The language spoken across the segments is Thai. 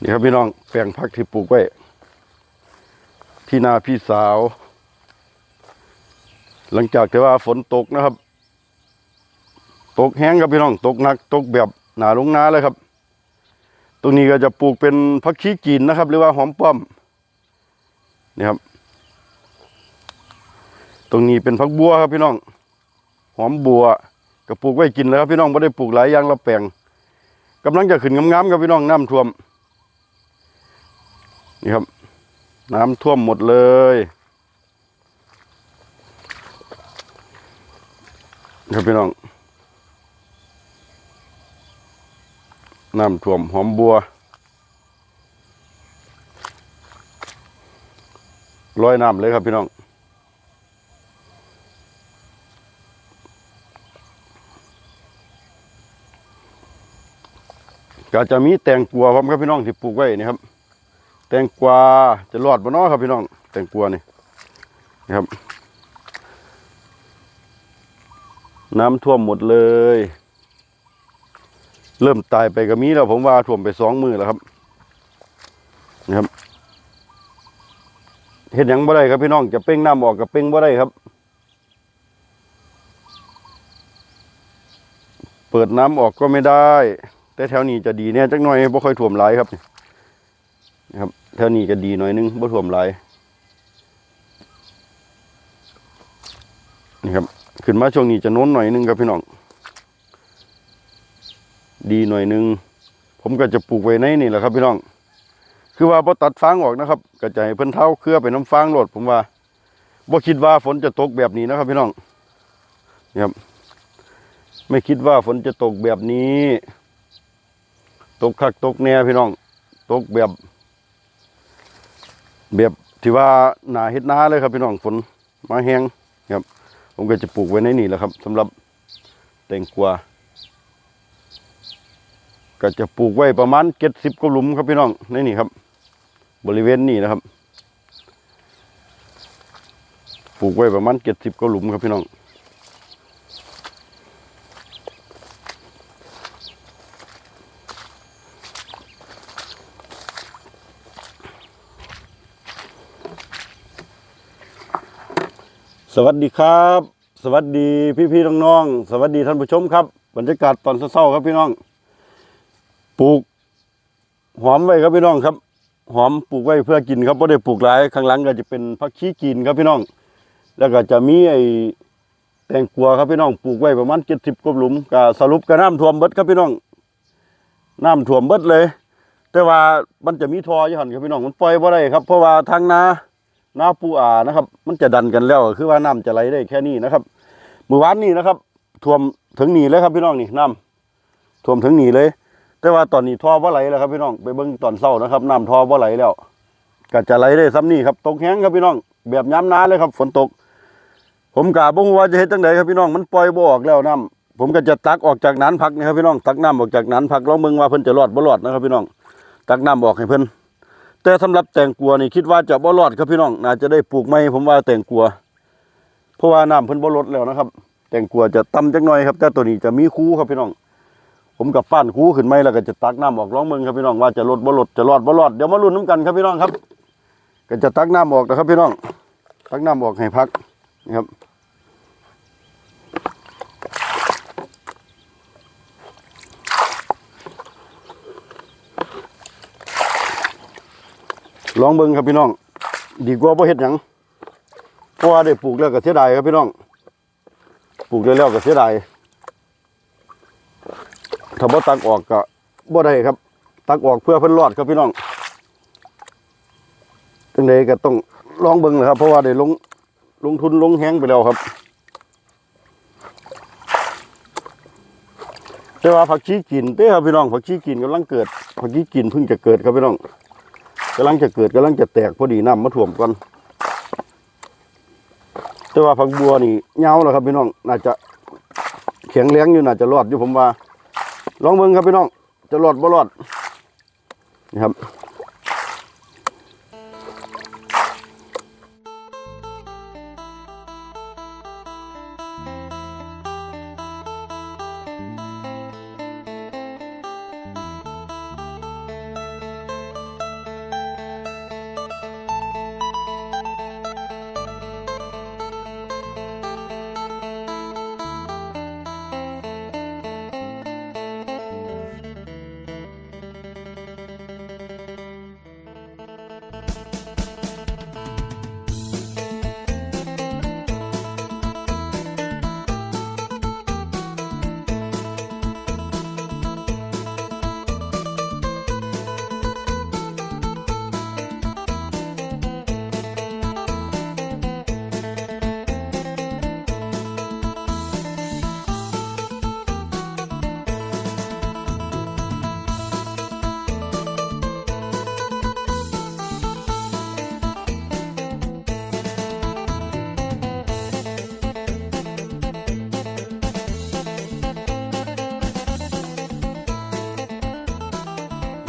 นี่ครับพี่น้องแปลงพักที่ปลูกไว้ที่นาพี่สาว หลังจากที่ว่าฝนตกนะครับ ตกแห้งครับพี่น้องตกหนัก ตกแบบหนาลงนาเลยครับ ตรงนี้ก็จะปลูกเป็นพักชีจีนนะครับ หรือว่าหอมป้อมนี่ครับ ตรงนี้เป็นพักบัวครับพี่น้อง หอมบัวก็ปลูกไว้กินแล้วครับพี่น้องไม่ได้ปลูกหลายอย่างละแปลงกำลังจะขึ้นงามๆครับพี่น้องน้ำท่วม นี่ครับ น้ำท่วมหมดเลย ครับพี่น้อง น้ำท่วมหอมบัวลอยน้ำเลยครับพี่น้องก็จะมีแตงกวาพร้อมครับพี่น้องที่ปลูกไว้นี่ครับ แตงกวาจะรอดบ่เนาะครับพี่น้อง แตงกวานี่นะครับ น้ำท่วมหมดเลย เริ่มตายไปก็มีแล้วผมว่าท่วมไปสองมือแล้วครับนะครับเห็นยังบ่ได้ครับพี่น้องจะเป้งน้ำออกกับเป้งบ่ได้ครับ เปิดน้ำออกก็ไม่ได้ แต่แถวนี้จะดีเนี่ยจักหน่อยบ่ค่อยท่วมหลายครับ นะครับแถวนี้จะดีหน่อยนึงบ่ท่วมหลายนี่ครับ ขึ้นมาช่วงนี้จะโน้นหน่อยนึงครับพี่น้อง ดีหน่อยนึง ผมก็จะปลูกไว้ในนี่แหละครับพี่น้อง คือว่าพอตัดฟางออกนะครับก็จะให้เพิ่นเท้าเครือไปน้ำฟางโหลดผมว่าบ่คิดว่าฝนจะตกแบบนี้นะครับพี่น้องนี่ครับ ไม่คิดว่าฝนจะตกแบบนี้ ตกคักตกแน่พี่น้อง ตกแบบ แบบที่ว่าหนาเฮ็ดนาเลยครับพี่น้องฝนมาแห้งครับ ผมก็จะปลูกไว้ในนี่แหละครับสำหรับแตงกวาก็จะปลูกไว้ประมาณเจ็ดสิบกว่าหลุมครับพี่น้องในนี่ครับ บริเวณนี้นะครับ ปลูกไว้ประมาณเจ็ดสิบกว่าหลุมครับพี่น้อง สวัสดีครับ สวัสดีพี่พี่ๆน้องๆสวัสดีท่านผู้ชมครับ บรรยากาศตอนเช้าๆครับพี่น้อง ปลูก หอมไว้ครับพี่น้องครับ หอมปลูกไว้เพื่อกินครับไม่ได้ปลูกหลายข้างหลังก็จะเป็นผักชีกินครับพี่น้อง แล้วก็จะมีไอ้แตงกวาครับพี่น้องปลูกไว้ประมาณเจ็ดสิบกว่าหลุมก็สรุปก็น้ำท่วมเบิดครับพี่น้องน้ำท่วมเบิดเลย แต่ว่ามันจะมีทอยี่หันครับพี่น้องมันปล่อยบ่ได้ครับเพราะว่าทางนา หน้าปูอานะครับ มันจะดันกันแล้วคือว่าน้ำจะไหลได้แค่นี้นะครับเมื่อวานนี้นะครับท่วมถึงหนีเลยครับพี่น้องนี่น้ำท่วมถึงหนีเลย แต่ว่าตอนนี้ท่อว่าไหลแล้วครับพี่น้องไปเบิ้งตอนเศร้านะครับน้ำท่อว่าไหลแล้วก็จะไหลได้ซ้ำนี่ครับตกแห้งครับพี่น้อง แบบย้ำน้าเลยครับ ฝนตก ผมกะบ่ฮู้ว่าจะเฮ็ดจังไดครับพี่น้องมันปล่อยบ่ออกแล้วน้ำผมก็จะตักออกจากนั้นพักนะครับพี่น้องตักน้ำออกจากนั้นพักลองเบิ่งว่าเพิ่นจะรอดบ่รอดนะครับพี่น้อง ตักน้ำออกให้เพิ่น แต่สำหรับแตงกัวนี่คิดว่าจะบ่รอดครับพี่น้องน่าจะได้ปลูกไม่ผมว่าแตงกัว เพราะว่าน้ำเพิ่นบ่ลดแล้วนะครับ แตงกัวจะต่ำจักหน่อยครับแต่ตัวนี้จะมีคูครับพี่น้อง ผมกับป้านคูขึ้นไม่แล้วก็จะตักน้ำออกร้องเมืองครับพี่น้องว่าจะลดบ่ลดจะรอดบ่รอดเดี๋ยวมาลุ้นน้ำกันครับพี่น้องครับ ก็จะตักน้ำออกนะครับพี่น้อง ตักน้ำออกให้พักนะครับ ลองเบิ่งครับพี่น้อง ดีกว่าบ่เฮ็ดหยังเพราะว่าได้ปลูกแล้วก็เสียดายครับพี่น้องปลูกได้แล้วก็เสียดายถ้าบ่ตักออกก็บ่ได้ครับ ตักออกเพื่อเพิ่นรอดครับพี่น้องจังไดก็ต้องลองเบิ่งนะครับ เพราะว่าได้ลงลงทุนลงแฮงไปแล้วครับแต่ว่าผักชีกินเด้ครับพี่น้องผักชีกินกำลังเกิดผักชีกินเพิ่งจะเกิดครับพี่น้อง กำลังจะเกิดกำลังจะแตกพอดีน้ำมาถ่วมก่อนแต่ว่าผักบัวนี่เงาแล้วครับพี่น้องน่าจะแข็งแรงอยู่น่าจะรอดอยู่ผมว่า ลองเบิ่งครับพี่น้อง จะรอดบ่รอดนะครับ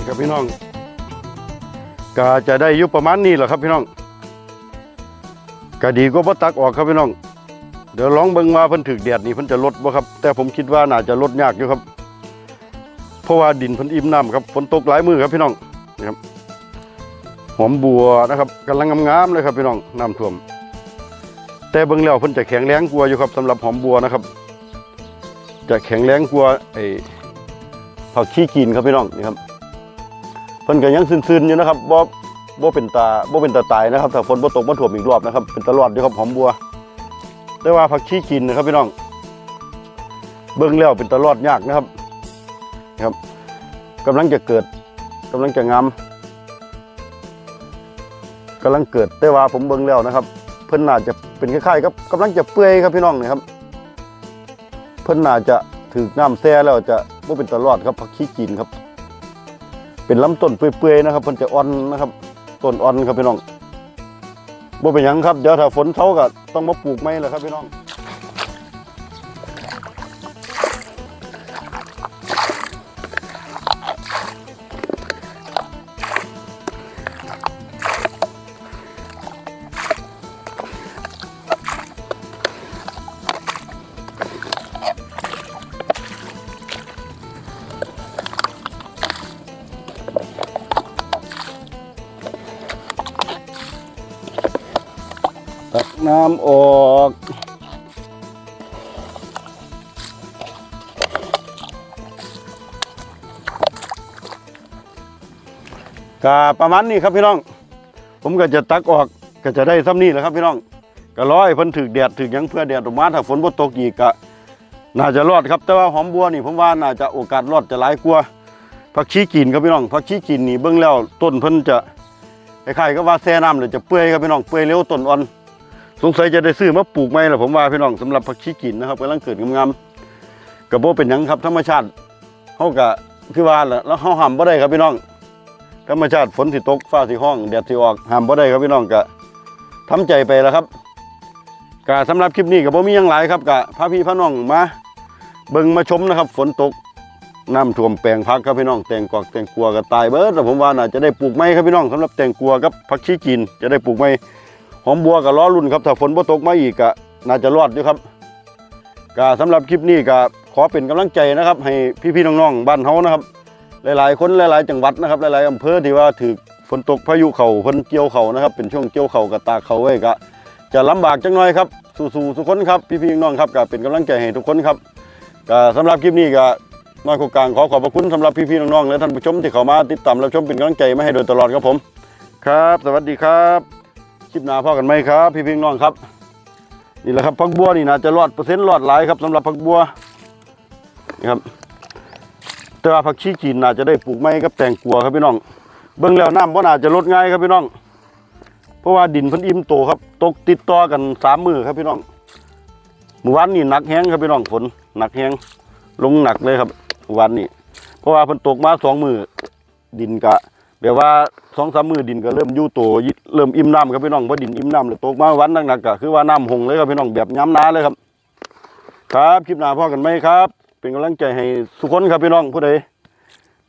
ครับพี่น้องก็จะได้ยู่ประมาณนี้แหละครับพี่น้องก็ดีก็บ่ตักออกครับพี่น้อง เดี๋ยวลองเบิ่งว่าเพิ่นถึกแดดนี่เพิ่นจะลดบ่ครับ แต่ผมคิดว่าน่าจะลดยากอยู่ครับ เพราะว่าดินเพิ่นอิ่มน้ำครับฝนตกหลายมือครับพี่น้องนะครับหอมบัวนะครับกำลังงามๆเลยครับพี่น้องน้ำท่วม แต่เบิ่งแล้วเพิ่นจะแข็งแรงกว่าอยู่ครับสำหรับหอมบัวนะครับ จะแข็งแรงกว่าไอ้ผักขี้กินครับพี่น้องนี่ครับ พิ่นก็ยังซึนๆอยู่นะครับบ่บ่เป็นตาบ่เป็นตาตายนะครับถ้าฝนบ่ตกบ่ท่วมอีกรอบนะครับ เป็นตลอดอยู่ครับหอมบัว แต่ว่าผักขี้กินนะครับพี่น้อง เบิ่งแล้วเป็นตลอดยากนะครับครับกำลังจะเกิดกำลังจะงามกำลังเกิดแต่ว่าผมเบิ่งแล้วนะครับ เพิ่นน่าจะเป็นคล้ายๆกับกำลังจะเปื่อยครับพี่น้องนี่ครับ เพิ่นน่าจะถือน้ำแซ่แล้วจะบ่เป็นตลอดครับผักขี้กินครับ เป็นลำต้นเปื่อยๆนะครับเพิ่นจะอ่อนนะครับต้นอ่อนครับพี่น้องบ่เป็นหยังครับเดี๋ยวถ้าฝนเท่าก็ต้องมาปลูกไหม่แหละครับพี่น้อง ตักน้ำออกกาประมาณนี้ครับพี่น้อง ผมก็จะตักออกก็จะได้ซ้ำนี่แหละครับพี่น้องก็ร้อยเพิ่นถึกแดดถึกยังเพื่อแดดออกมาถ้าฝนบ่ตกอีกก็น่าจะรอดครับ แต่ว่าหอมบัวนี่ผมว่าน่าจะโอกาสรอดจะหลายกว่าผักชีกินครับพี่น้องผักชีกินนี่เบิ่งแล้วต้นเพิ่นจะคล้ายๆกับว่าแซ่น้ำเลยจะเปื่อยครับพี่น้องเปื่อยเร็วต้นอ่อน สงสัยจะได้ซื้อมาปลูกไหมล่ะผมว่าพี่น้องสำหรับผักชีกินนะครับกำลังเกิดงามๆกระโบเป็นยังครับธรรมชาติเขากะคือว่าและแล้วเขาห้ามบ่ได้ครับพี่น้อง ธรรมชาติฝนสิตกฟ้าสิห้องแดดสิออกห้ามบ่ได้ครับพี่น้องกะทำใจไปแล้วครับกะสำหรับคลิปนี้กับบ่มียังหลายครับกะพาพี่พาน้องมาเบิ่งมาชมนะครับ ฝนตกน้ำท่วมแปลงพักครับพี่น้องแตงกวากแตงกัวก็ตายเบิร์ดแต่ผมว่าน่าจะได้ปลูกไม้ครับพี่น้องสำหรับแตงกัวกับผักชีกินจะได้ปลูกไม้ อมบัวกับล้อรุ่นครับถ้าฝนบ่ตกมาอีกก็น่าจะรอดอยู่ครับก็สำหรับคลิปนี้ก็ขอเป็นกำลังใจนะครับ ให้พี่ๆน้องๆบ้านเฮานะครับ หลายๆ คนหลายๆ จังหวัดนะครับหลายๆอำเภอที่ว่าถือฝนตกพายุเขาเพิ่นเกี่ยวเขานะครับ เป็นช่วงเกี่ยวเขากับตาเขาไว้ก็จะลำบากจังหน่อยครับสู้ๆทุกคนครับพี่ๆน้องๆครับก็เป็นกำลังใจให้ทุกคนครับก็สำหรับคลิปนี้ก็น้อยโครกลางขอขอบพระคุณสำหรับพี่ๆน้องๆและท่านผู้ชมที่เข้ามาติดตามรับชมเป็นกำลังใจมาให้โดยตลอดครับผม ครับ สวัสดีครับ คลิปหน้าพ่อกันไหมครับ พี่พี่น้องครับ นี่แหละครับพักบัวนี่นะจะรอดเปอร์เซ็นต์รอดหลายครับสำหรับพักบัวนี่ครับแต่ว่าผักชีจีนน่าจะได้ปลูกไม้กับแตงกัวครับพี่น้อง เบิ่งแล้วน้ำบ่น่าจะลดง่ายครับพี่น้อง เพราะว่าดินพิ่นอิ่มโตครับ ตกติดต่อกันสามมือครับพี่น้องเมื่อวานนี่หนักแห้งครับพี่น้องฝนหนักแห้งลงหนักเลยครับเมื่อวานนี้ เพราะว่าเพิ่นตกมาสองมือดินกะ เดี๋ยวว่าสองสามมือดินก็เริ่มยู่โตเริ่มอิ่มน้ำครับพี่น้องเพราะดินอิ่มน้ำเลยตกมาวันหนักๆก็คือว่าน้ำหงเลยครับพี่น้องแบบย้ำน้าเลยครับ ครับคลิปหน้าพ่อกันไหมครับ เป็นกำลังใจให้ทุกคนครับพี่น้องผู้ใด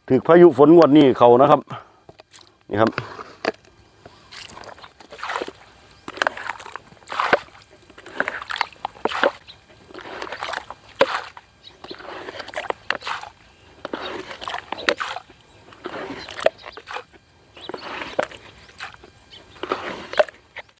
ถือพายุฝนงวดนี้เขานะครับนี่ครับ